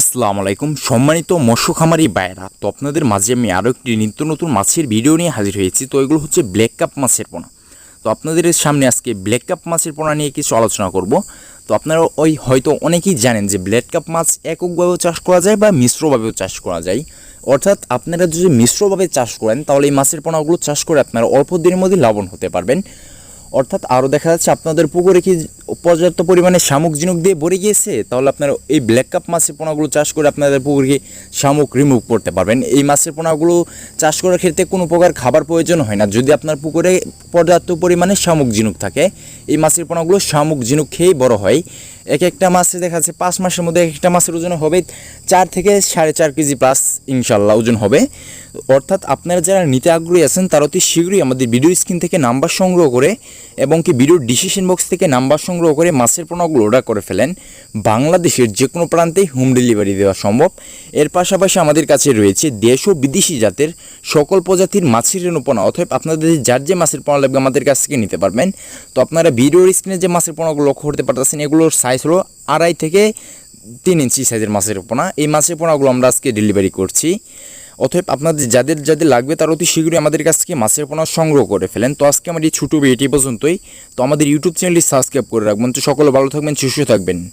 আসসালামু আলাইকুম। সম্মানিত মৎস্য খামারি বাইরা তো আপনাদের মাঝে আমি আরও একটি নিত্য নতুন মাছের ভিডিও নিয়ে হাজির হয়েছি। তো এগুলো হচ্ছে ব্ল্যাক কাপ মাছের পোনা। তো আপনাদের সামনে আজকে ব্ল্যাক কাপ মাছের পোনা নিয়ে কিছু আলোচনা করব। তো আপনারা ওই হয়তো অনেকেই জানেন যে ব্ল্যাক কাপ মাছ এককভাবেও চাষ করা যায় বা মিশ্রভাবেও চাষ করা যায়। অর্থাৎ আপনারা যদি মিশ্রভাবে চাষ করেন, তাহলে এই মাছের পোনাগুলো চাষ করে আপনারা অল্প দিনের মধ্যে লাভবান হতে পারবেন। অর্থাৎ আরও দেখা যাচ্ছে আপনাদের পুকুরে কি পর্যাপ্ত পরিমাণে শামুক ঝিনুক দিয়ে ভরে গিয়েছে, তাহলে আপনারা এই ব্ল্যাক কাপ মাছের পোনাগুলো চাষ করে আপনাদের পুকুরকে শামুক রিমুভ করতে পারবেন। এই মাছের পোনাগুলো চাষ করার ক্ষেত্রে কোনো প্রকার খাবার প্রয়োজন হয় না। যদি আপনার পুকুরে পর্যাপ্ত পরিমাণে শামুক ঝিনুক থাকে, এই মাছের পোনাগুলো শামুক ঝিনুক খেয়েই বড় হয়। এক একটা মাছে দেখা যাচ্ছে পাঁচ মাসের মধ্যে এক একটা মাছের ওজন হবে চার থেকে সাড়ে চার কেজি প্লাস ইনশাল্লাহ ওজন হবে। অর্থাৎ আপনারা যারা নিতে আগ্রহী আছেন, তারা অতি শীঘ্রই আমাদের ভিডিও স্ক্রিন থেকে নাম্বার সংগ্রহ করে এবং কি ভিডিওর ডিসিশন বক্স থেকে নাম্বার সংগ্রহ করে মাছের পোনাগুলো অর্ডার করে ফেলেন। বাংলাদেশের যে কোনো প্রান্তেই হোম ডেলিভারি দেওয়া সম্ভব। এর পাশাপাশি আমাদের কাছে রয়েছে দেশ ও বিদেশি জাতের সকল প্রজাতির মাছের রেণুপোনা অথবা আপনাদের যার যে মাছের পোনা লাগবে আমাদের কাছ থেকে নিতে পারবেন। তো আপনারা ভিডিওর স্ক্রিনে যে মাছের পোনাগুলো লক্ষ্য করতে পারতেছেন, এগুলোর সাইজ হলো আড়াই থেকে তিন ইঞ্চি সাইজের মাছের পোনা। এই মাছের পোনাগুলো আমরা আজকে ডেলিভারি করছি। অতএব আপনাদের যাদের যাদের লাগবে তার অতি শীঘ্রই আমাদের কাছ থেকে মাছের পোনা সংগ্রহ করে ফেলেন। তো আজকে আমার এই ছোটো এটি পর্যন্তই। তো আমাদের ইউটিউব চ্যানেলটি সাবস্ক্রাইব করে রাখবেন। তো সকলে ভালো থাকবেন, সুস্থ থাকবেন।